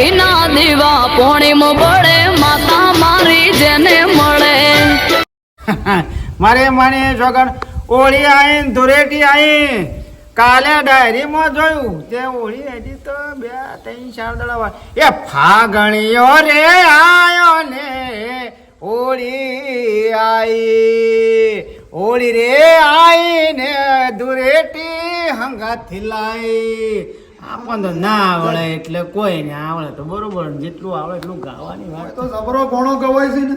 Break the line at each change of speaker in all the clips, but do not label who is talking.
ઘીના દીવા પોણીમ પડે, માતા મારી જેને મળે.
મારે મને જોગણ, ઓળી આઈ ધુરેટી આઈ કાલે ડાયરીમાં જોયું, તે ઓળી હતી તો બે, ત્રણ, ચાર દડા એ ફાગણીઓ રે આયો ને, ઓળી આઈ. ઓળી રે આઈ ને ધુરેટી હંગાથી લાઈ. આપણને તો ના આવડે એટલે કોઈ ને આવડે તો બરોબર જેટલું આવડે એટલું ગાવાની વાત.
તો જબરો ઘણો ગવાય છે ને.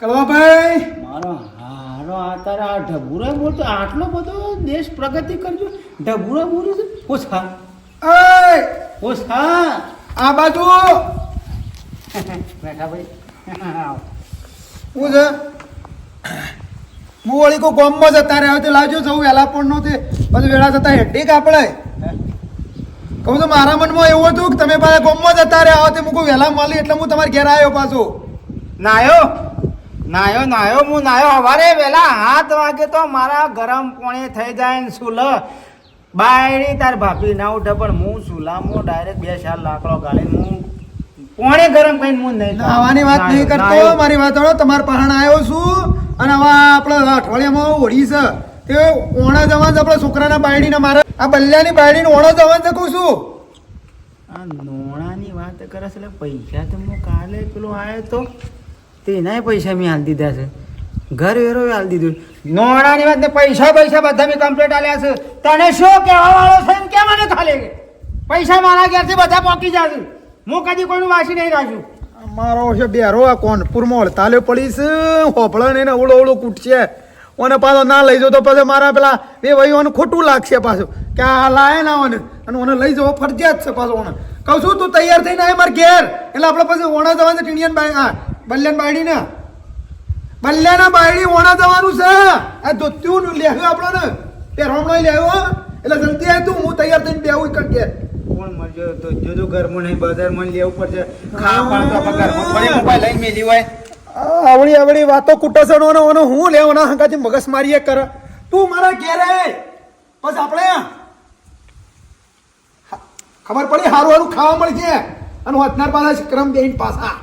કળવાભાઈ
મારો હારો આ તારા આ ઢબુરા બોલતો આટલો બધો દેશ પ્રગતિ કરજો. ઢબુરા બોલે છે? ઓછા.
એય!
ઓછા.
આ બાજુ.
બેઠા ભાઈ.
હું છે? હું વળી કોઈ ગોમમાં જતા રહ્યા તો લાવજો જવું વહેલા પણ નહોતી. પછી વેળા થતા હેડી કાપડે કહું તો મારા મનમાં એવું હતું કે તમે પાછા ગોમમાં જતા રહ્યા આવો તે મૂકું વહેલા મળી એટલે હું તમારે ઘેર આવ્યો પાછો.
નાયો નાયો નાયો હું નાયો. હવારે વહેલા હાથ વાગે તો મારા ગરમ પોણે થઈ જાય ને સુલ. બાયડી તાર ભાભી ના ઉઠે પણ હું સુલામો ડાયરેક્ટ બે ચાર લાકડો ગાળી હું પોણે ગરમ કઈ હું નહીં
આવવાની વાત નહીં કરતો. મારી વાત તમારા પહાણ આવ્યો છું અને હવે આપણે અઠવાડિયામાં છે. તે ઓણા જવાનું આપણા છોકરાના બાયડીને મારા. આ બલ્લાની બાયડીને ઓણો જવાનું કહું છું.
આ નોણાની વાત કરે છે પૈસા તો હું કાલે પેલો આવ્યો તો તેના પૈસા મેં હાલ દીધા છે. ઘર વેરો હાલ દીધું. નોણાની વાત ને પૈસા પૈસા બધા મેં કમ્પ્લીટ આલ્યા છે. તને શું કહેવા વાળો છે ને કેમ મને ખાલી પૈસા મારા ઘેરથી બધા પોકી જશે. હું કદી કોઈનું વાસી નહીં રાખ્યું
મારો છે બેરો આ કોનપુરમાં હડતાલે પડી છે. હોપળા ને ઓળો ઓળો કૂટશે. ઓને પાછો ના લઈ જાઓ તો પછી મારા પેલા બે ભાઈઓને ખોટું લાગશે પાછું. કે આ લાય ના ઓને. અને ઓને લઈ જવો ફરજિયાત છે પાછો ઓને. કહું છું તું તૈયાર થઈને આય મારા ઘેર. એટલે આપણે પછી ઓણા જવાનું છે ટીણિયન બાઈ હા બલ્યાન બાયડી ને બલ્યાના બાયડી ઓણા જવાનું છે. આ ધોત્યું લેવું આપણને. પહેરવાનો લેવું હો. એટલે જલ્દી આય તું હું તૈયાર થઈને બેવું કર ઘેર.
કોણ મરજો તો જોજો ઘરમાં નહીં બજારમાં લેવું પડશે. ખાવા પણ તો આપણે ઘરમાં થોડી મોબાઈલ લઈને મેલી હોય.
આવડી આવડી વાતો કુટસણો ને ઓનો હું લેવાના હંગાથી મગજ મારીએ કર. તું મારા ઘેરે બસ આપણે ખબર પડી હારું હારું ખાવા મળશે અને હોતનાર પાછા ક્રમ બેહીન પાછા.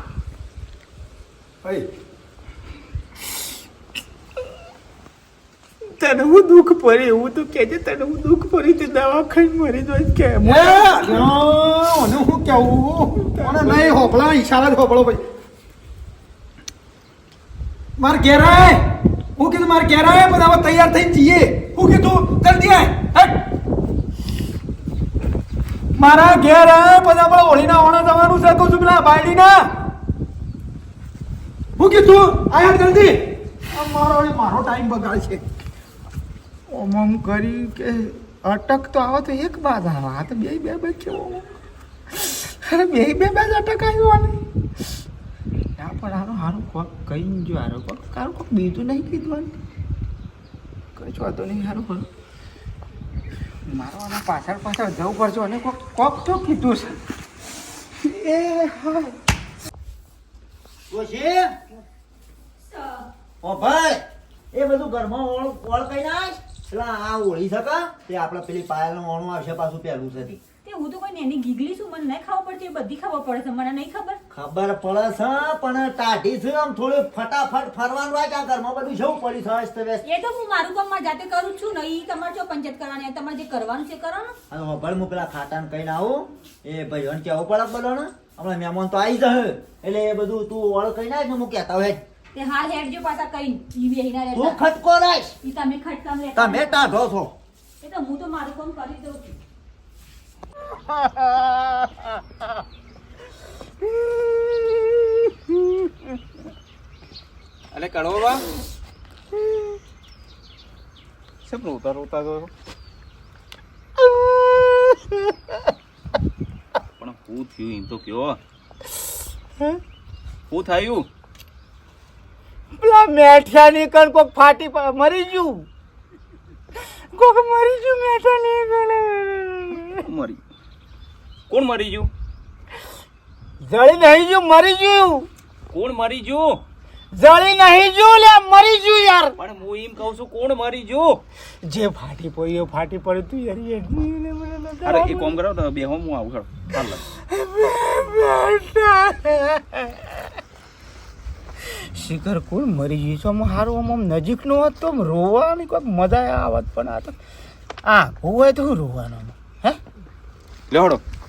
તને હું દુઃખ પડી એવું તો કે તને હું દુઃખ પડી તે દવા ખાઈ મરી જાય કે
ઓને હું કેવું? નહીં હોપળા ઈશારા જ હોપળો ભાઈ. માર ઘેર આય હું કીધું માર ઘેર આય બધા તૈયાર થઈ જઈએ. હું કીધું, જલ્દી આય. હેટ. મારા ઘેર આય બધા આપણે હોળીના ઓણા જવાનું છે. કહું છું પેલા બાયડીના. હું કીધું, આય જલ્દી. મારો મારો ટાઈમ બગાડ છે.
ઓમ કરી કે અટક તો આવો તો એક બાદ આવે. તો બે બે બે કેવો? અરે બે બે બે જ અટક આવ્યો ને પણ હારું સારું કોક કઈ જો હારો કોક કારું કોક બીજું નહીં કીધું કઈ જ વાતો નહીં સારું હારું. મારો આના પાછળ પાછળ જવું પડશે અને કોક કોક તો કીધું છે. એ હા.
ડોશી? ઓ ભાઈ એ બધું ઘરમાં ઓળ ઓળ કઈ નાખ. એટલે આ ઓળી શકા તે આપણે પેલી પાયલનું ઓણું આવશે પાછું પહેલું છે તે
હું તો કોઈ નેની ગીગલી છું મને નહીં ખબર પડતી એ બધી ખબર પડે છે મને નહીં ખબર.
ખબર પડે છે પણ ટાઢી છે આમ થોડું ફટાફટ ફરવાનું હોય ક્યાં ઘરમાં બધું જવું પડી છે અસ્ત વ્યસ્ત
એ તો હું મારું કામમાં જાતે કરું છું ને ઈ તમારે જો પંચાયત કરવાની તમારે જે કરવાનું છે કરો ને
અને હોભળ હું પેલા કહીને આવું. એ ભાઈ કેવું પડે બોલો ને હમણાં મહેમાન તો આવી જશે. એટલે એ બધું તું ઓળ કઈ નાખ ને હું કહેતા હોય
તે હાલ હેડજો પાછા કઈ ઈ બેહીના
તું ખટકો રાખ.
ઈ તમે ખટકામ લેતા.
તમે ટાઢો છો.
એ તો હું તો મારું કામ કરી દઉં છું.
અલે કડવો બા. શું રોતા રોતા ગયો પણ શું થયું એમ તો કયો. શું થયું?
પેલા મેઠિયાની કણ કોક ફાટી મરી ગયું. કોક મરી ગયું મેઠા નીકળ
મરી કોણ મરી ગયું?
જળી નહીં ગયું મરી ગયું.
કોણ મરી ગયું?
જળી નહીં જો લે મરી ગયું યાર.
પણ હું એમ કહું છું કોણ મરી ગયું?
જે ફાટી પડ્યો ફાટી પડી તું યાર એ
અરે એ કોમ કરો તો બે હું આવું છું ચાલ
શિખર કોણ મરી ગયું છે આમ હારું આમ આમ નજીકનો હોત તો આમ રોવાની કોઈ મજા આવત પણ આ તો આ હોય તો હું રોવાનો હે?
લે હડો
હે?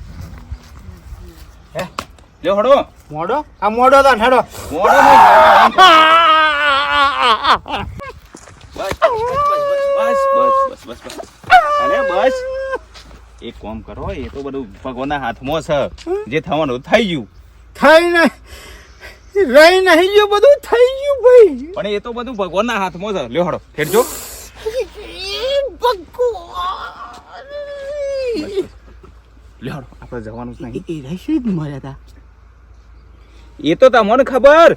લે હડો
મોડો? આ મોડો તો હડો.
મોડો બસ બસ બસ બસ બસ અરે બસ. એક કામ કરો એ તો બધું ભગવાનના હાથમાં છે. જે થવાનું થઈ ગયું.
થઈ નહીં રહી નહીં ગયું બધું થઈ ગયું ભાઈ.
પણ એ તો બધું ભગવાનના હાથમાં છે. લ્યો હડો હેડજો. લ્યો હડો આપણે જવાનું જ નહીં.
એ રહેશે જ મર્યા હતા
એ તો તમને ખબર?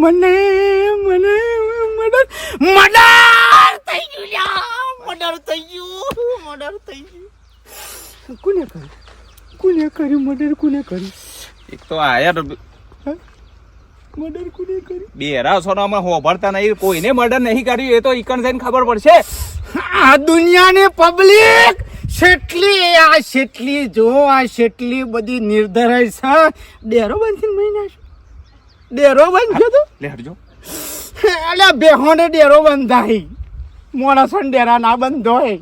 મને મને મર્ડર મર્ડર થઈ ગયું લ્યા મર્ડર થઈ ગયું. મર્ડર થઈ ગયું. કોને કર્યું? કોને કર્યું મર્ડર? કોને કર્યું?
એક તો આયા
મર્ડર કોને કર્યું?
બેરા છો અમે હોભળતા નહીં કોઈને મર્ડર નહીં કર્યું એ તો ઈકણ જઈને ખબર પડશે.
આ દુનિયાની પબ્લિક શેટલી આ શેટલી જો આ શેટલી બધી નિર્ધરાય છે ડેરો બાંધીને મહિના છે ડેરો બાંધ્યો તો?
લે હટજો.
એટલે બેહોને ડેરો બંધાઈ મોણસન ડેરા ના બંધોય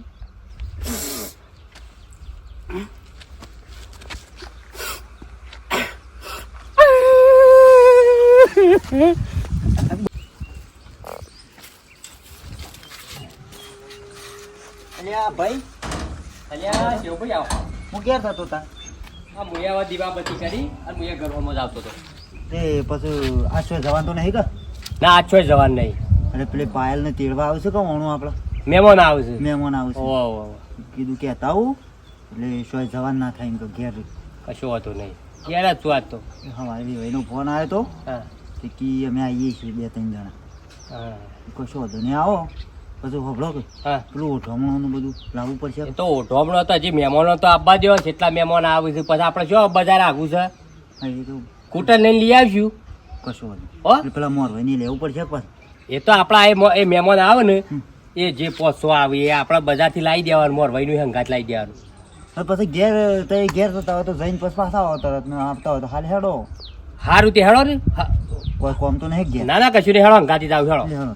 અલ્યા ભાઈ.
અલ્યા શિવભાઈ આવો?
હું ક્યાં થતો તા?
આ મુયાવા દીવાબત્તી કરી અને મુયા ઘરમાં જ આવતો હતો
તે પછી આછો જવાન તો નહીં કે?
ના આછો જવાન નહીં.
એટલે પેલી પાયલ ને તેડવા આવશે કે ઓણું આપણે
મહેમાન આવશે.
મહેમાન આવશે.
ઓ.
કીધું કે આવું એટલે શોય જવાન ના થાય કે ઘેર
કશું હતું નહીં. ક્યારે જ તું તો.
હવારે ભાઈનો ફોન આવ્યો તો કે કી અમે આવીએ છીએ બે ત્રણ જણા.
હા.
કશો વાંધો નહીં આવો. પછી હોભળો કે
હા.
પેલું ઓઠમણું બધું લાવવું પડશે.
તો ઓઢોમણો તો હજી મહેમાનો તો આપવા દેવા છે એટલા મહેમાન આવે છે. પછી આપણે શું બજાર આગું છે?
એ તો
કૂટર લઈને લઈ આવશું.
કશું વાંધો પેલા મોરભાઈ લેવું પડશે પાછું?
એ તો આપણા એ એ મહેમાન આવે ને એ જે પોસો આવે એ આપણા બજારથી લાવી દેવાનું મોરભાઈનું હંગાત લાવી દેવાનું.
પછી ઘેર તો ઘેર થતા હોય તો જઈને પછી પાછા આવો તરત ને આવતા હોય તો હાલ હેડો.
સારું તે હેડો ને. હા.
કોઈ કોમ તો નહીં ઘેર.
ના ના કશું નહીં હેડો હંગાતી જ આવ હેડો
હેડો.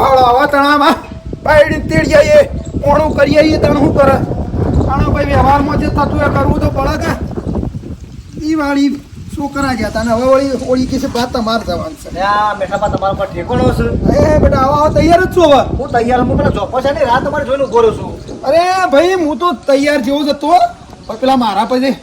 હાલો આવા તણામાં બાયડી તેડી આવીએ ઓણું કરી આવીએ તણ શું કરે? આનો ભાઈ વ્યવહારમાં જે થતું એ કરવું તો પડે કે? એ વાળી છોકરા ગયા હતા અને હવે વળી ઓળી કે છે ભાત તમારે જવાનું છે.
આ મેઠાપા તમારા પર ઠેકોનો છે.
એ બેટા આવા તૈયાર જ છું હવે.
હું તૈયાર હું પેલા ચોપો છે ને રાત તમારે જોઈને ઊભો છું.
અરે ભાઈ હું તો તૈયાર જેવો જ હતો. પણ પેલા મારા પછી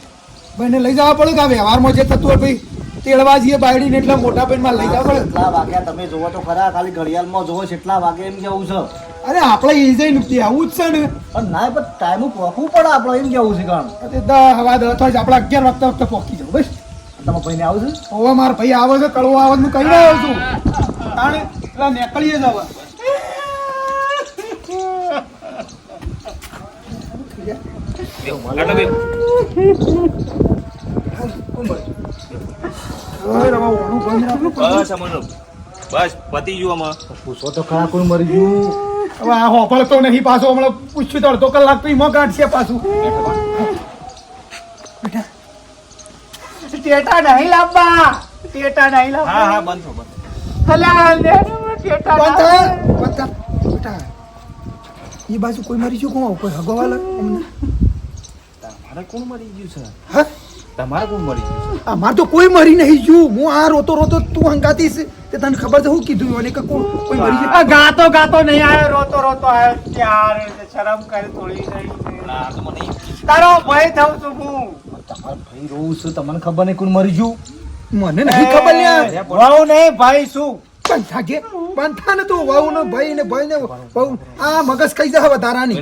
ભાઈને લઈ જવા પડે કે આ વ્યવહારમાં જે થતું હોય ભાઈ તેડવા જઈએ બાયડીને એટલા મોટા પેનમાં લઈ જવા પડે.
એટલા વાગ્યા તમે જોવો તો ખરા ખાલી ઘડિયાળમાં જોવો એટલા વાગે એમ કેવું છે.
અરે આપણે એ જઈ નથી આવું જ છે ને.
પણ ના પણ ટાઈમ પોખવું પડે આપણે એમ કેવું છે કારણ?
તે દસ હવા દસ થાય આપણે અગિયાર વાગતા વખતે પોખી જાવ બસ.
તમે ભાઈને આવું છે?
હવે મારા ભાઈ આવે છે કડવો આવે હું કહી રહ્યો છું. તાણે પેલા નીકળીએ જ હવે.
બસ પતી ગયું અમે
પૂછો તો ખરા કોઈ મરી ગયું.
હવે આ હોભળતો નહીં પાછો હમણાં પૂછ્યું તો અડધો કલાક તો ઈમો કાઢશે પાછું. બેટા ટેટા નહીં લાવવા ટેટા નહીં
હા
લાવવા
હા બંધ થો બંધ
અલા ટેટા બંધ બંધ બેટા એ બાજુ કોઈ મરી ગયું? કોણ કોઈ હગવાલ અમને?
તમારે કોણ મરી ગયું છે?
હા?
તમારે કોણ મરી ગયું છે?
અમાર તો કોઈ મરી નહીં ગયું. હું આ રોતો રોતો તું હંગાતી છે તે તને ખબર છે હું કીધું મને કે કોઈ કોઈ મરી ગયું ગાતો ગાતો નહીં આવ્યો રોતો રોતો આવ્યો યાર શરમ કરે થોડી નહીં
તો મને એમ
તારો ભય થઉં છું હું.
તમારે ભાઈ રોઉં છું તમને ખબર નહીં કોણ મરી ગયું?
મને નહીં ખબર લ્યા.
વાવ નહીં ભાઈ શું
પંથા કે પંથા ને તો વહુ ને ભાઈ ને ભાઈ ને વહુ આ મગજ કઈ જાય વધારાની.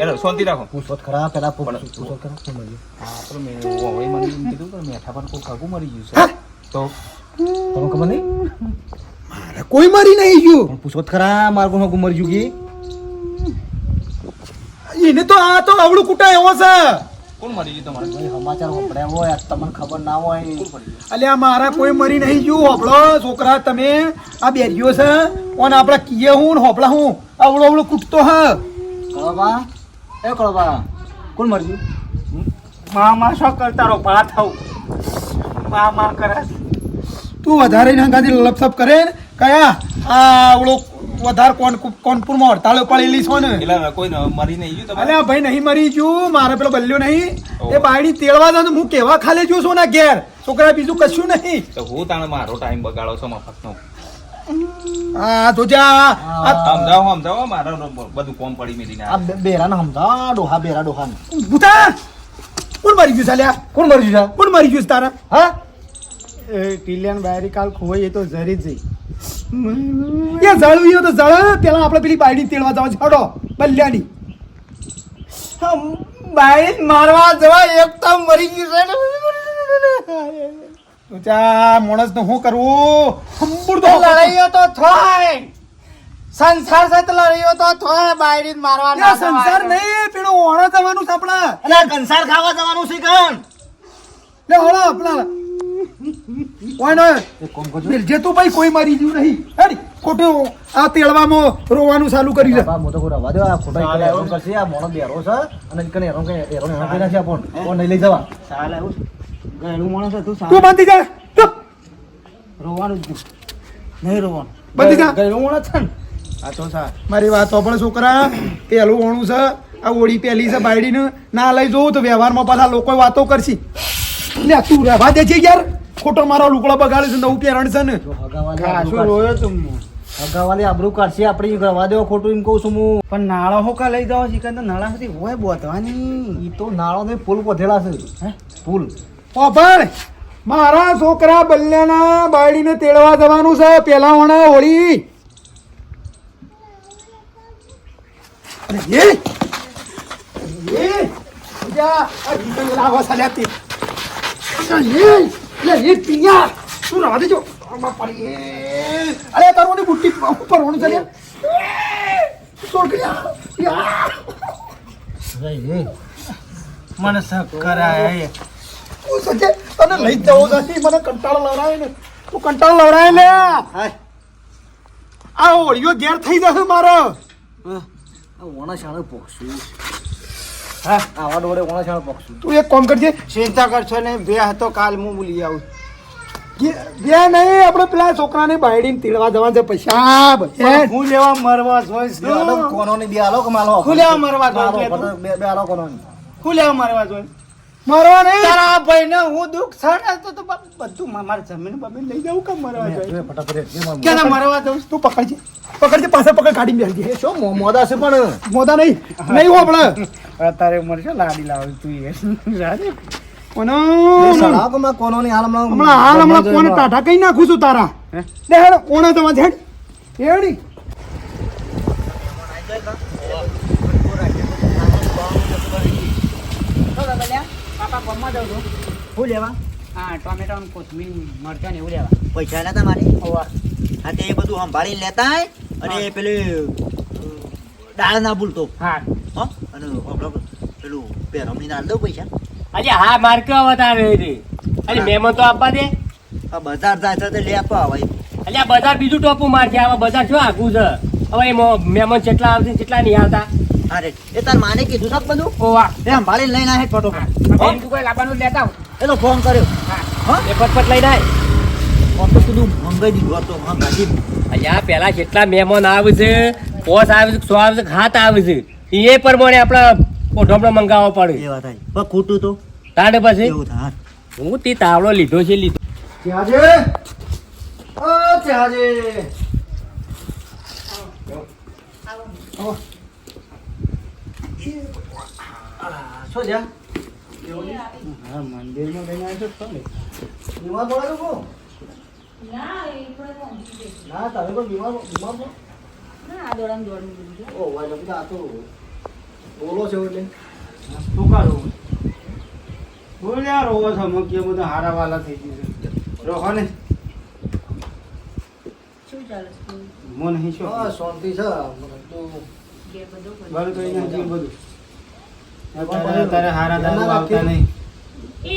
એનો શાંતિ રાખો.
પૂછો ખરા પેલા પૂછો ખરા મરી ગયું.
હા તો મેં ઓવળી મને કીધું પણ મેઠા પર કોઈ કાગુ મરી ગયું છે. તો?
તમને ખબર નહીં?
મારે કોઈ મરી નહીં ગયું.
પણ પૂછો ખરા મારે કાગુ મરી ગયું કે?
એને તો આ તો અવળું કુટા એવો છે.
કોણ મરી ગયું તમારે?
ભાઈ સમાચાર વપરાયા હોય તમને ખબર ના હોય.
અલ્યા મારા કોઈ મરી નહીં ગયું હોપળો છોકરા તમે આ બેરીઓ છે. ઓને આપણા કીએ હું ને હોપળા હું? અવળો અવળો કૂટતો હ.
કળવા? એ કળવા કોણ મરજ્યું
મામા શું કરતા રહો? ભાત થવું. મામા કરે
તું વધારે હંગાથી લપસપ કરે કયા? આ અવળો વધારે કોણ કોનપુરમાં હડતાળો પડેલી છો ને.
એટલે કોઈ મરી નહીં ગયું
અલ્યા ભાઈ નહીં મરી ગયું. મારે પેલો બલ્યો નહીં. એ બાયડી તેડવા જાઉં હું કેવા ખાલે છું છું ના ઘેર? છોકરા બીજું કશું નહીં.
તો હું તાણે મારો ટાઈમ બગાડો છો મફતનો?
હા તો જા. આ
સમજાવો સમજાવો મારે બધું કોમ પડી મેલી
ના બેરા બેરાને સમજા ડોહા બેરા ડોહાને
ભૂતા! કોણ મરી ગયું ચાલ્યા
કોણ મરી છે?
કોણ મરી ગયું તારા?
હા?
એ ટીલિયન બાયરી કાલ ખોવાઈ એ તો જરી જઈ
એ જળવીઓ તો ઝાડ પેલા આપણે પેલી બાયડી તેડવા જવા છોડો બલ્યાની.
બાયરી મારવા જવા એક તો મરી ગયું છે
ચા માણસ ને શું કરવું હંબુર તો
લડાઈઓ તો થાય. સંસાર સાથે લડાઈઓ તો થાય બાયડી મારવા
સંસાર નહીં પેલો ઓણો જવાનું છે આપણા.
કંસાર ખાવા જવાનું છે કણ?
લે ઓળો આપણા ઓય નો જે તું ભાઈ કોઈ મારી ગયું નહીં. હેડી ખોટું આ તેડવામાં રોવાનું ચાલુ કરી
દે. મોટો કોઈ રવા દો આ ખોટા એકલા એરો કરશે આ મોણો બેરો છે અને કને એરો કે એરો હેરાન કરી નાખશે પણ કોણ નહીં લઈ જવા.
સાલા એવું. ગયેલું મોણો છે
તું બાંધી જા. ચૂપ.
રોવાનું જ નહીં. રોવાનું.
બાંધી જા.
ગયેલું મોણો છે ને? આ તો સા
મારી વાત પણ છોકરા. પેલું ઓણું છે આ ઓળી પેલી છે બાયડીને. ના લઈ જોઉં તો વ્યવહારમાં પાછા લોકો વાતો કરશે. લે તું રહેવા દે છે યાર. ખોટો મારો લુકડો બગાડે છે નવું પેરણ છે ને.
ખાસું
આબરૂ
રોયો તું
કાઢશે. આબરૂ કાઢશે આપણી રવા દેવા ખોટું એમ કહું છું હું.
પણ નાળો હોકા લઈ જાવ તો નાળા સુધી હોય બોતવાની
ઈ તો નાળો ને પુલ પથેલા છે. હે? પુલ
ઓ ભાઈ મારા છોકરા બલ્યાના બાયડીને તેડવા જવાનું છે પેલા ઓણા હોળી. એ! એ! જા આ લાવા સાલ્યા તે એ! લે એ પિયા તું રાહ દેજો. અરે તારો બુટ્ટી કર્યા યા
મને શક કરાય.
તું સજે તને લઈ જવો નથી. મને કંટાળો લવરાય ને. તું કંટાળો લવરાય લે આ ઓળિયો ઘેર થઈ જશે મારો.
આ ઓણા શાળે પોક્ષું હા આવા ડોળે ઓણા શાળે પોક્ષું
તું એક કામ કરજે.
ચિંતા કરશો ને બે હતો કાલ હું બોલી આવું
બે નહીં આપણે પેલા છોકરાને બાયડીને તેડવા જવાના છે પૈસા
હું લેવા મરવા જોઈશ.
આલો બે આલો કે માલો
ખુલ્યા મરવા દો
આલો,
કે તું.
બે બે આલો કોનો
હું લેવા મરવા જોઈશ?
મારવા નહીં.
તારા ભાઈ ને હું દુઃખ છે ને તો બધું મારી જમીન બમીન લઈ જાઉં કે મરવા જોઈશ?
ફટાફટ એક, બે માર
કે ના મરવા જઉં
તું પકડજે. પકડજે પાછા પકડ કાઢી બેસજે.
એ શું મો- મોદા છે પણ?
મોદા નહીં નહીં હો આપણે
અત્યારે મરશે લાડી લાવ તું એ. રાજી?
કોનો
બે સડાવ કે માં કોનો ની હાલ હમણાં
હમણાં હાલ હમણાં કોને ટાટા કઈ નાખું છું તારા? લે હેડ ઓણે તમારે હેડ. હેડી.
શું લેવા?
હા ટોમેટો ને કોથમીર મરચાં ને એવું લેવા.
પૈસા નતા મારે હા તે એ બધું સંભાળી લેતા અને પેલી દાળ ના ભૂલતો.
હા.
હો અને પેલું પેરમની ના દઉં પૈસા.
અરે હા માર કેવા વધારે રે અરે મહેમાન તો આપવા દે.
આ બજાર જાય છે તે લે આપવા આવે
અરે આ બજાર બીજું ટોપું મારશે આવા બજાર શું આગું છે? હવે મહેમાન કેટલા આવશે કેટલા નહીં આવતા.
અરે એ તાર માને કીધું છે બધું?
ઓવા
એ સંભાળી લઈને આવે ફોટો હો?
લેતા એનો
એ તો ફોન કર્યો.
એ પટપટ લઈને
ફોન તો કીધું મંગાઈ દીધું હતો મંગાજી
અહીંયા પેલા કેટલા મહેમાન આવે છે પોસ આવે છે સો આવે છે ખાત આવે છે એ પ્રમાણે આપણા મંગાવવો પડે.
એ વાત થાય પણ ખોટું તો?
તાડે પછી?
એવું થાય
હું. તે તાવડો લીધો છે લીધો.
ત્યાં ઓ ત્યાં
શું છે?
મંદિરમાં લઈને આવ્યો છો ને
બીમાર પડે લોકો
ના એ થોડે મોંઘી છે.
ના તમે પણ બીમાર બીમાર છો?
ના આ દોડાને દોડવું બધું.
ઓ વાય બધા આ તો બોલો છો એટલે.
તું કાઢો. બોલ્યા રોવો છો મગ બધા હારા વાલા થઈ ગયું છે. રોહો ને.
શું ચાલે છે?
મન હિશો
હા શાંતિ છે. તો
બધું બધું.
કઈ નથી બધું. અત્યારે હારા દાદા આવતા નહીં.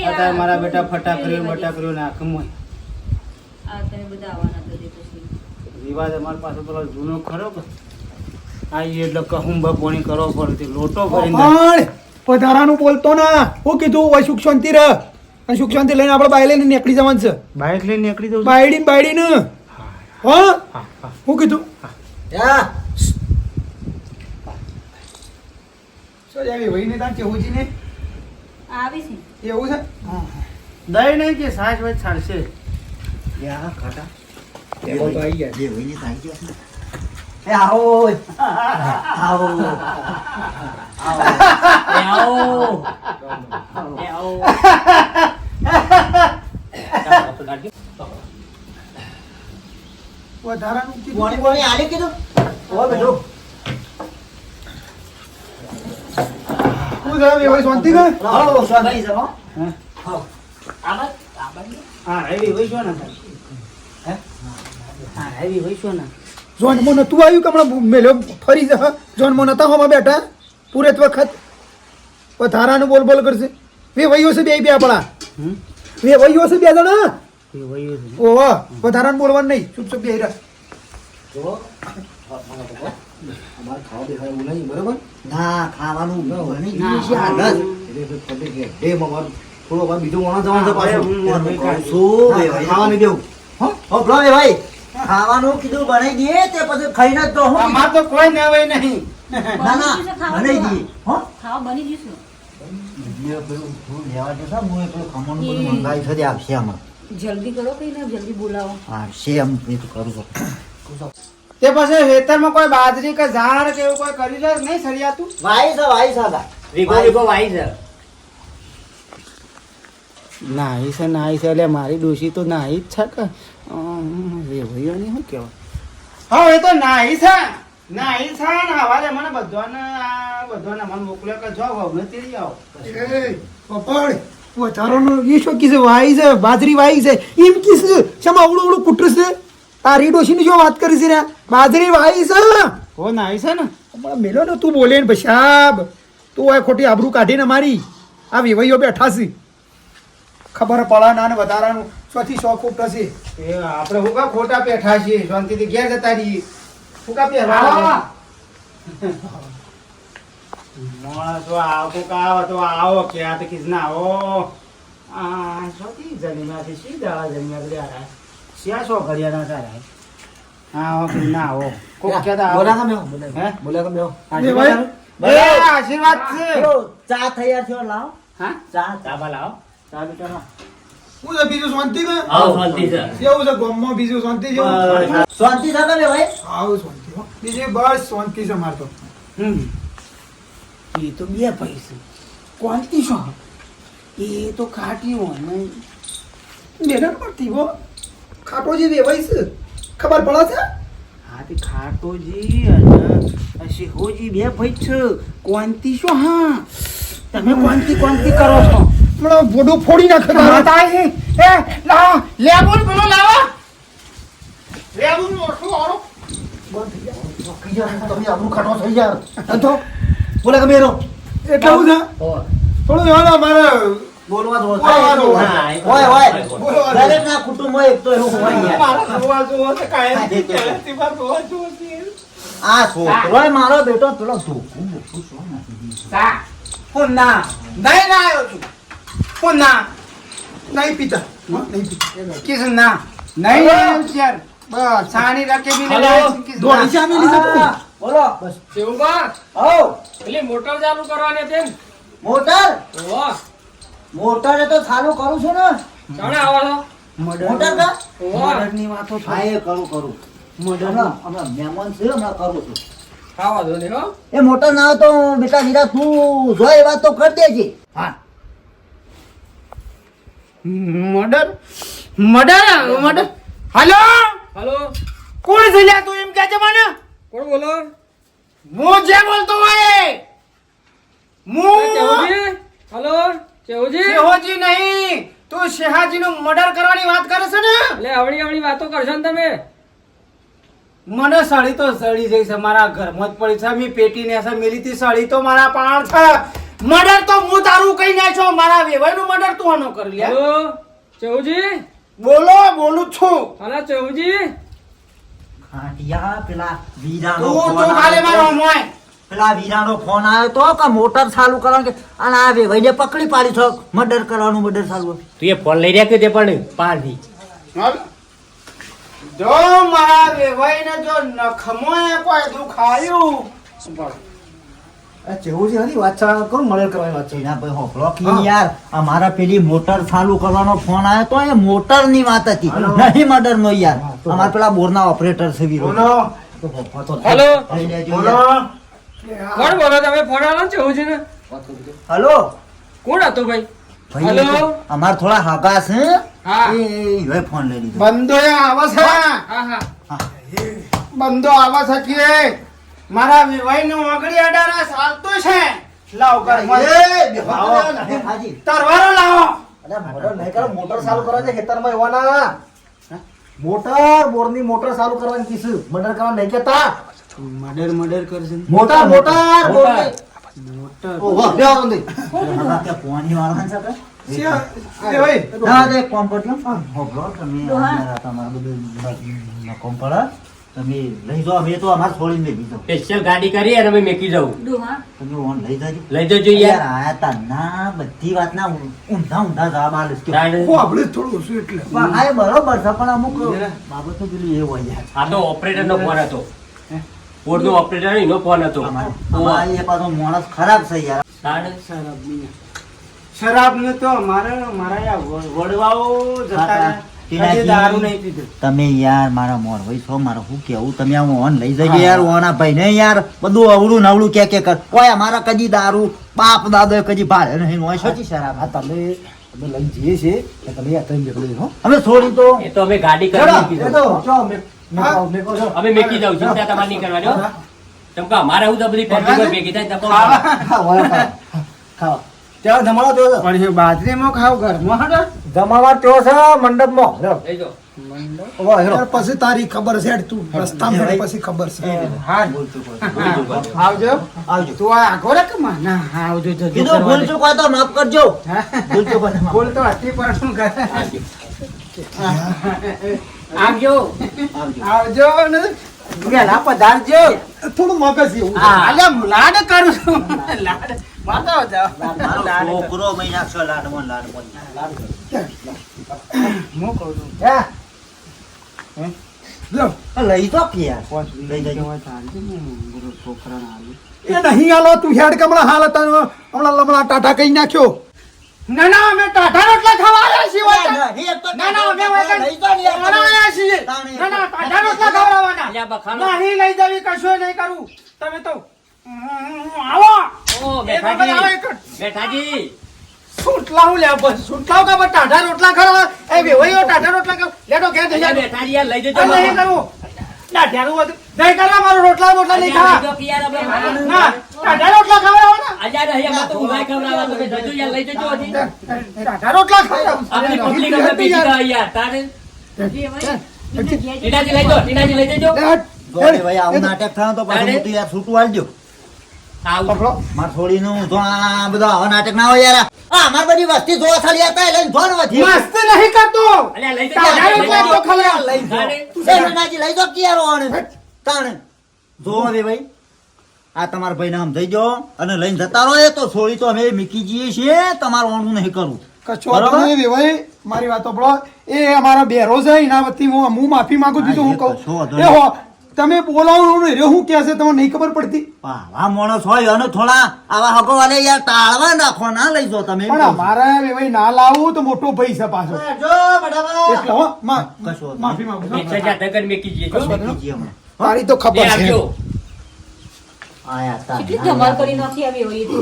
અત્યારે મારા બેટા ફટાકરીઓ બટાકરીઓ નાખ મોય.
તમે બધા આવવાના તો જે પછી.
વિવાદ અમારી પાસે પેલો જૂનો ખરો કે? એટલે કહું બપોણી કરવો પડતી લોટો ભરીને
પધારાનું બોલતો ના. હું કીધું ઓય સુખ શાંતિ રહ અને સુખ શાંતિ લઈને આપણે બાય લઈને નીકળી જવાનું છે.
બાઈક લઈને નીકળી જવું
બાયડી ને બાયડી ને હા? હું કીધું
યા.
શું જાવી ભાઈ ને તાર કેવું ને?
આવી છે.
એવું છે?
નહીં કે સાસ વચ છાડશે
યા
આવી ગયા
જે હોય ને ગયા. એ આવો આવો
આવો એ આવો
વધારાનું કીધું
કોણી કોણી આલે કીધું ઓ બેટો
શાંતિ કે
હો
હા હોય છો ને હા હેવી હોય છો ને?
જોનમાં નતું આવ્યું કે હમણાં મેલ્યો ફરી જા મોને નતા હોમાં બેઠા. પૂરેત વખત. વધારાનું બોલ બોલ કરશે. વે વૈયો છે બે બે આપણા. વે વૈયો છે બે જણા.
એ હોય છે
ઓહો વધારાનું બોલવાનું નહીં. ચૂપ ચૂપ બે
અમારે ખાવા દેખાય એવું નહીં બરોબર?
ના ખાવાનું
નહીં. થોડો વાર બીજો માણસ જવાનું છે પાછું.
હવે હું
એટલે
કાઢી.
કહું છું,
બે
ભાઈ, ખાવા નહીં દેવું.
હો? ભાઈ. ખાવાનું કીધું બનાવી દઈએ તે પછી ખાઈને તો હું
અમાર તો કોઈ ના હોય નહીં.
ના ના બનાવી દઈએ હો.
ખાવા બની
તે
જલ્દી કરો કઈ ને જલ્દી બોલાવો.
આપશે એમ એ તો કરું છું.
તે પછી વેતરમાં કોઈ બાજરી કે ઝાડ કે એવું કોઈ કરી લે નહીં સરિયાતું
વાઈ છે વાઈ
વીઘો વાઈ છે.
નાહી છે નાહી છે એટલે મારી ડોશી તો નાહી જ છે કે? રેવૈયોની શું કહેવાય હા એ તો નાહી છે. નાહી છે ને હવાલે મને બધાને બધાને મને મોકલ્યો કે જો વહુને રહી આવો.
પપડ વધારાનું એ શું કીધું? વાઈ છે બાજરી વાઈ છે. એમ કીધું શેમાં અવળું અવળું કુટરું છે? તારી ડોશીની જો વાત કરી છે રે? બાજરી વાઈ છે?
હો નાહી છે ને?
પણ મેલો ને તું બોલે ને પછાબ તું આ ખોટી આબરૂ કાઢીને મારી. આ વિવૈયો બેઠા છે. ખબર પડે ના ને વધારાનું ચોથી સો ફૂટ હશે.
એ આપણે હું કા ખોટા પેઠા છીએ શાંતિથી ઘેર જતા રહીએ. હું. કા પહેરવા માણસો આવો કોક આવો તો આવો. કે આ તો આવો આ શોથી જમીમાંથી રહ્યા શ્યા શો ઘડિયા ના તારા હા ના આવો. કોક કહેતા આવો.
બોલા તમે
હે?
બોલા તમે
આશીર્વાદ આશીર્વાદ છે.
ચા તૈયાર થયો લાવો.
હા?
ચા
ચાબા લાવો.
ચા બેટા લાવ.
શું છે બીજું શાંતિ ને
આવો શાંતિ છે.
કેવું છે ગામમાં બીજું શાંતિ છે
શાંતિ થતા બે ભાઈ?
આવું શાંતિ હો. બીજી બસ શાંતિ છે મારે તો.
હમ. એ તો બે પૈસા. કોણતી શું એ તો ખાટી હોય ને.
મહેનત કરતી હો. ખાટો જે વેવાય છે ખબર પડે છે?
હા તે ખાટોજી અને શેહોજી બે ભાઈ છે કોંતી શું હા? તમે કોંતી કોંતી કરો છો.
હમણાં બોડું ફોડી નાખે
એ એ લાવો લેબુન બોલો લાવો. લેબુન ઓછું આરો
તમે ખાટો થઈ બોલે કે મેરો
થોડું
બોલવા દો. દરેક ના કુટુંબ હોય તો એવું હોય યાર.
મારા તો કાંઈ પહેલેથી મારા
આ છોકરો બેટો પેલો નાખી
ના નહીં ના આવ્યો છું. હું ना
नहीं પીતા नहीं નહીં
किस ना नहीं यार છે બસ સાની રકે બી.
દોડી છે છે તું.
બોલો. બસ.
શિવકુમાર,
આવો
પેલી મોટર ચાલુ કરવાની હતી
મોટર?
ઓહો,
મોટર તો ચાલુ કરું છું ને.
ચાલે આવો છો?
મોટર કા?
મોટરની વાતો
એ કરું કરું. હમણાં હમણાં મહેમાન છે હમણાં કરું છું.
ખાવા દો ને,
એ મોટર ના તો બેટા હીરા તું જો એ વાત તો કરી દેજે. હા.
Murder? Murder? Murder? Hello?
Hello?
કોણ છે લ્યા તું એમ કહે છે મને?
કોણ બોલો?
હું જે બોલતો હોય હું?
હલો? ચેવુજી?
શેહોજી નહીં. તું શેહાજી નું મર્ડર કરવાની વાત કરે છે ને?
એટલે આવડી આવડી વાતો કરશો ને તમે.
મને સાડી તો સળી જઈ છે મારા ઘરમાં જ પડી છે. મેં પેટીને છે મેલી તી સાડી તો મારા પાણ છે. મર્ડર તો હું તારું કઈ છો મારા વેવાઈનું મર્ડર તું આનો કરી લે.
ચૌજી?
બોલો બોલું છું.
અલા ચૌજી?
ખાટિયા પેલા વીરાનો
તું
ફોન
તું ખાલી મારો
આવ્યો તો.
મોય.
પેલા વીરાનો ફોન આવ્યો તો કે મોટર ચાલુ કરવાનું કે અને આ વેવાઈને પકડી પાડી છો મર્ડર કરવાનું મર્ડર ચાલુ.
તું એ ફોન લઈ રહ્યા કે તે પણ
પાડી જો મારા વેવાઈને જો નખમોએ કોઈ દુખાયું.
જેવું છે નથી વાત ચા કરું કરવાની વાત છે?
એના ભાઈ હોભળો કે યાર અમારા પેલી મોટર ચાલુ કરવાનો ફોન આવ્યો તો એ મોટરની વાત હતી. નહીં મર્ડર નો યાર અમારા પેલા બોરના ઓપરેટર છે વીરો
હેલો. કોણ બોલો? તમે ફોન આલો છે ને?
હલો.
કોણ હતો ભાઈ?
હેલો.
હલો?
અમાર થોડા હાગા છે.
હા.
એ ફોન લઈ લીધો.
બંધો આવે છે.
હા. હા.
બંધો આવે છે કે? મારા વિવાહ નો મગડી અડારા ચાલતો છે. લાવ
કર.
તરવારો લાવો.
અરે મોટર નહીં કરો મોટર ચાલુ કરવા છે ખેતરમાં એવાના મોટર બોરની મોટર ચાલુ કરવાની કીસ મર્ડર કરવા નહીં કેતા
મર્ડર મર્ડર કરશે
મોટર મોટર બોરની. ઓ વાહ બે આવો
કે પોણી વાળા છે કે? ના, એક કામ. હોભળો, તમે તમારા બધું ન- પડે. તમે લઈ જાઓ અમે તો અમારે છોડીને લઈ લીધો
સ્પેશિયલ ગાડી કરી અને અમે મેકી જાઉં.
તમે ઓન લઈ જજો.
લઈ જજો યાર.
આયા તા ના બધી વાતના ઊંધા ઊંધા જવાબ આલે છે.
આપણે થોડું ઓછું એટલે.
પણ એ બરોબર છે પણ અમુક બાબતો પેલું એ હોય યાર.
આ તો ઓપરેટર નો ફોન હતો. બોર્ડ નો ઓપરેટર એનો ફોન હતો.
અમારે અમારે એ પાછો માણસ ખરાબ છે યાર.
તાણે.
શરાબ ને તો મારે મારા વડવાઓ જતા
હા, તમે યાર મારા મોર ભાઈ છો મારા શું કેવું તમે આમ ઓન લઈ જઈએ યાર ઓના ભાઈ ને યાર બધું અવળું નવળું કે કે કર. ઓય મારા કદી દારૂ બાપ દાદો કદી ભાડે નહીં હોય સાચી શરાબ.
આ તમે અમે લઈ જઈએ છીએ કે તમે યાર તમે નીકળી હો.
અમે થોડી તો
એ તો અમે ગાડી કરી
તો ચો
અમે મેકી જાઉં ચિંતા તમારે નહીં કરવાની હો. કેમ કે હું તો બધી પબ્લિક ભેગી થાય તો
ખાવા.
ખાવા ત્યાં
પણ એ બાજરીમાં ખાવ ઘરમાં હડો.
જમાવાર તેવો છે? મંડપમાં. લ્યો.
લઈ જાઓ.
વાહ, હેરો.
પછી તારી ખબર છે તું રસ્તામાં પછી ખબર છે.
હા આવજો.
આવજો.
તું આ આઘો રે ના આવજો
કીધું ભૂલ
દે.
તો માફ કરજો. ભૂલ ચૂક હોય તો માફ.
બોલ તો હતી પણ શું કરે?
આવજો.
આવજો ને. વેલા પધારજો
થોડું મગજ એવું
અલ્યા લાડ કરું લાડ. બતાવો જાઓ
છોકરો મહિના છ લાડમાં ને
હું કહું છું?
હે?
લઈ તો કે યાર. લઈ જજો.
એ નહીં આલો તું હેડ કે હમણાં હાલ હતા હમણાં લમણા ટાટા કઈ નાખ્યો.
ના ના અમે ટાઢા રોટલા ખાવા આવ્યા છીએ
ના, ના, એ તો
ના ના અમે વગર
લઈ ને
આવ્યા છીએ. ના ના ટાઢા રોટલા ખવડાવવાના. નહીં લઈ જવી કશું નહીં કરું. તમે તો આવો.
ઓ બેઠાજી.
એક. જ.
બેઠાજી.
સુટલા લે બસ સુટલાઓ કા બસ ટાઢા રોટલા ખાવા એ વેવાઈઓ ટાઢા રોટલા ખાવ લેડો કે
બેઠાજી લઈ જજો
નહીં કરવું ટાઢાનું બધું નહીં કરવા મારું રોટલા બોટલા નહીં ખાવા
લઈ જાઓ કે યાર આપણે
ના ટાઢા રોટલા ખવડાવવાના
અલ્યા નહીં તો ઊંઘાઈ ખવડાવવા તમે જજો યાર લઈ જજો હજી
ટાઢા રોટલા ખવડાવું
આપણી પબ્લિક અમે બીજી ગાય યાર તારે ટીનાજી લઈ જાઓ ટીનાજી લઈ જજો
ભાઈ આવું નાટક થાય તો પાછું યાર છૂટું આલજો માર આ બધો આવા નાટક ના હોય યાર. આ અમાર બધી વસ્તી જો ખાલી હતા લઈને જોન વધી
મસ્ત નહીં કરતો.
અલ્યા લઈ જજો
ટાઢા
લઈ
રોટલા
જજો.
તો
એ નાનાજી લઈ જાઓ કે યાર તાણે. જો હવે ભાઈ. આ તમારા ભાઈને સમજાઈ જો અને લઈને જતા રહો એ તો છોડી તો અમે મીકી જઈએ છીએ તમારું ઓણું નહીં કરવું.
કશો નહીં મારી વાતો પડો એ અમારા બેરો છે એના વતી હું હું માફી માંગુ છું હું
કઉ એ
કહું. એ હો તમે બોલાવો રે હું કે છે? તમને નહીં ખબર પડતી?
આવા માણસ હોય અને થોડા આવા હકો વાલે યાર ટાળવા નાખો ના લઈ જો તમે.
પણ
છું.
અમારા વેવાઈ ના લાવું તો મોટો ભાઈ છે પાછો.
જો બડાવા.
એટલે હો માં
કશો
માફી માંગુ છું.
બે છજા તગર મેકી જો.
હમણાં.
તારી તો ખબર છે.
આયા તા
કેટલી ધમાલ કરી નાખી આવી હોય તો.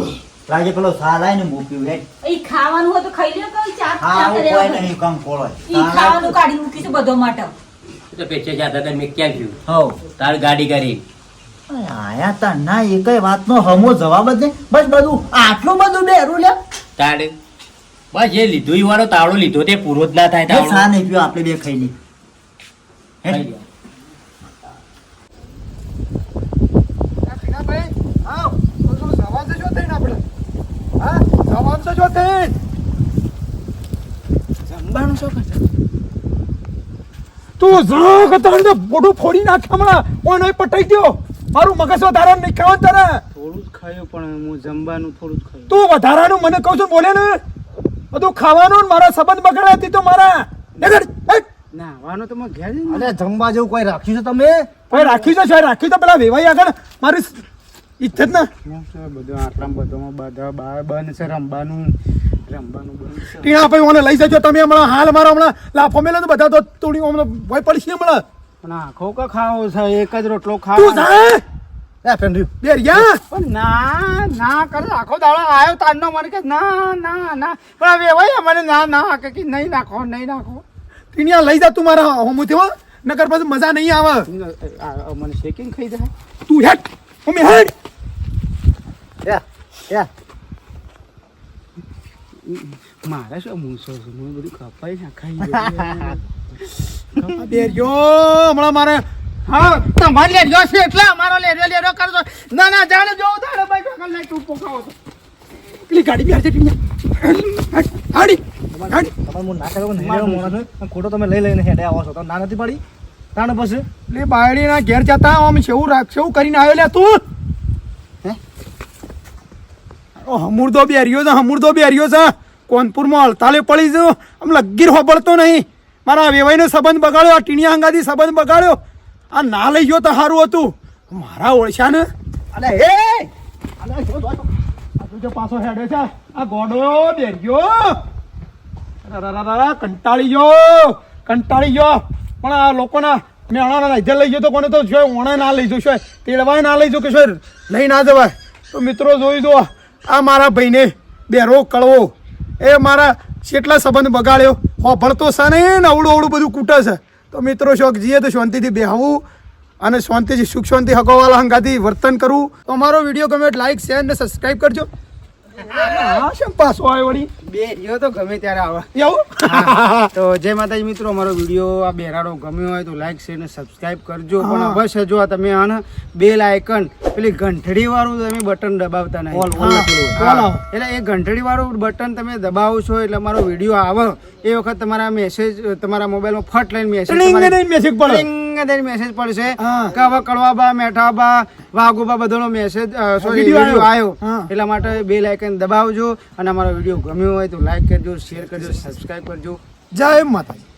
લાગે પેલો સાલ આય ને મૂક્યું રે
એ ખાવાનું હોય તો ખાઈ લ્યો કઈ ચા
હા હું કોઈ નહીં કામ કોળો
ઈ ખાવાનું કાઢી મૂકી મૂકીશું બધો માટે.
તો
પેચે હમો જવાબ જ નહીં. બધું આટલું બધું બેરું લે
બસ જે લીધું ઈ વાળો તાળો લીધો તે પૂરો જ ના થાય તાળો
સા નહીં પીઓ આપણે બે ખાઈ
લઈ જમવાનું
શું કરતા તું ઝાક તારે તો બોડું ફોડી નાખ હમણાં. ઓય નહીં પટાઈ દ્યો. મારું મગજ વધારા નહીં ખાવાનું તારે
થોડું જ ખાયું પણ હું જમવાનું થોડું જ ખાયું.
તું વધારાનું મને કહું છું બોલે ને. બધું ખાવાનું ને મારા સંબંધ બગડાતી તો મારા. નગર.
નાવાનું તો મેં ઘેર
અરે જમવા જેવું કોઈ રાખ્યું છે તમે?
ભાઈ રાખ્યું છે સાહેબ રાખ્યું તો પેલા વેવાઈ આગળ. મારી ઇજ્જત ના.
બધું આટલામાં બધોમાં બધા બાર બંધ છે રમવાનું.
ટીણા ભાઈ મને લઈ જજો. તમે હમણાં હાલ મારો હમણાં લાફો મેલે તો બધા તો તોડી હમણાં ભય પડશે હમણાં.
પણ આખો કા ખાવો છે એક જ રોટલો
તું
ખાવો
જા.
એ ફ્રેન્ડ
બેરિયા
પણ ના ના કરે આખો દાડો આવ્યો તારનો મને કે ના ના ના. પણ હવે ભાઈ મને ના ના કે નહીં નાખો નહીં નાખો.
ટીણિયા લઈ જા તું મારા હોમુથી હો. નકર પછી મજા નહીં આવે.
મને શેકિંગ ખાઈ જાય.
તું હેડ. મમ્મી હેડ.
યા યા.
મારે શું મૂસો છે? હું બધું કપાઈ ના ખાઈ
હમણાં મારે
હા તમારે લેજો છે એટલે અમારો લેજો લેજો કરજો. ના ના જાણે જોઉં તારે ભાઈ કાકા લઈ તું પોકાવો તો.
પેલી ગાડી બી હાડે ટીણિયા હેડ હાડી હાડી.
તમારે હું ના નહીં ખોટો તમે લઈ લઈને હેડે આવો છો. તો ના નથી પડી? તાણે પછી?
એટલે બાયડીના ઘેર જતા આમ છેવું રાખ છેવું કરીને આવ્યો લે તું? ઓ બી બેરિયો છે હમુરદો બેરિયો છે. કોનપુરમાં હડતાલે પડી જો આમ લગીર હોબળતો નહીં. મારા વેવાઈનો સંબંધ બગાડ્યો, આ ટીણિયા હંગાથી સંબંધ બગાડ્યો. આ ના લઈ ગયો તો સારું હતું. મારા ઓળશા ને
અરે હે
તું જો પાછો હેડે છે. આ ગોડો બેરિયો ગયો કંટાળી ગયો. કંટાળી ગયો. પણ આ લોકોના મેણાના લીધે લઈ ગયો તો કોને તો જો, ઓણે ના લઈ જશો તેડવાય ના લઈ જો કે શું લઈ ના જવાય. તો મિત્રો જોઈ દો આ મારા ભાઈને બેરો કળવો. એ મારા કેટલા સંબંધ બગાડ્યો, હોભળતો છે ને ને અવળું અવળું બધું કૂટે છે. તો મિત્રો, શોખ જઈએ તો શાંતિથી બેહવું અને શાંતિથી સુખ શાંતિ હકોવાલા હંગાથી વર્તન કરવું તો અમારો વીડિયો ગમે લાઈક શેર અને સબસ્ક્રાઈબ કરજો.
તો જય માતાજી મિત્રો અમારો વીડિયો આ બેરાડો ગમ્યો હોય તો લાઈક શેર ને સબસ્ક્રાઇબ કરજો. પણ અવશ્ય જો તમે આને બેલ આઇકન પેલી ઘંટડી વાળું તમે બટન દબાવતા નહીં. એટલે એ ઘંટડી વાળું બટન તમે દબાવો છો એટલે અમારો વીડિયો આવે. એ વખત તમારા મેસેજ તમારા મોબાઈલમાં ફટ લઈને મેસેજ
ને મેસેજ પડે
મેસેજ પડશે. કે હવે કડવાબા મેઠાબા વાઘુબા બધાનો મેસેજ સોરી
વીડિયો. આવ્યો
એટલા માટે બે લાઇકન દબાવજો અને અમારો વીડિયો ગમ્યો હોય તો લાઇક કરજો શેર કરજો સબસ્ક્રાઇબ કરજો
જય માતાજી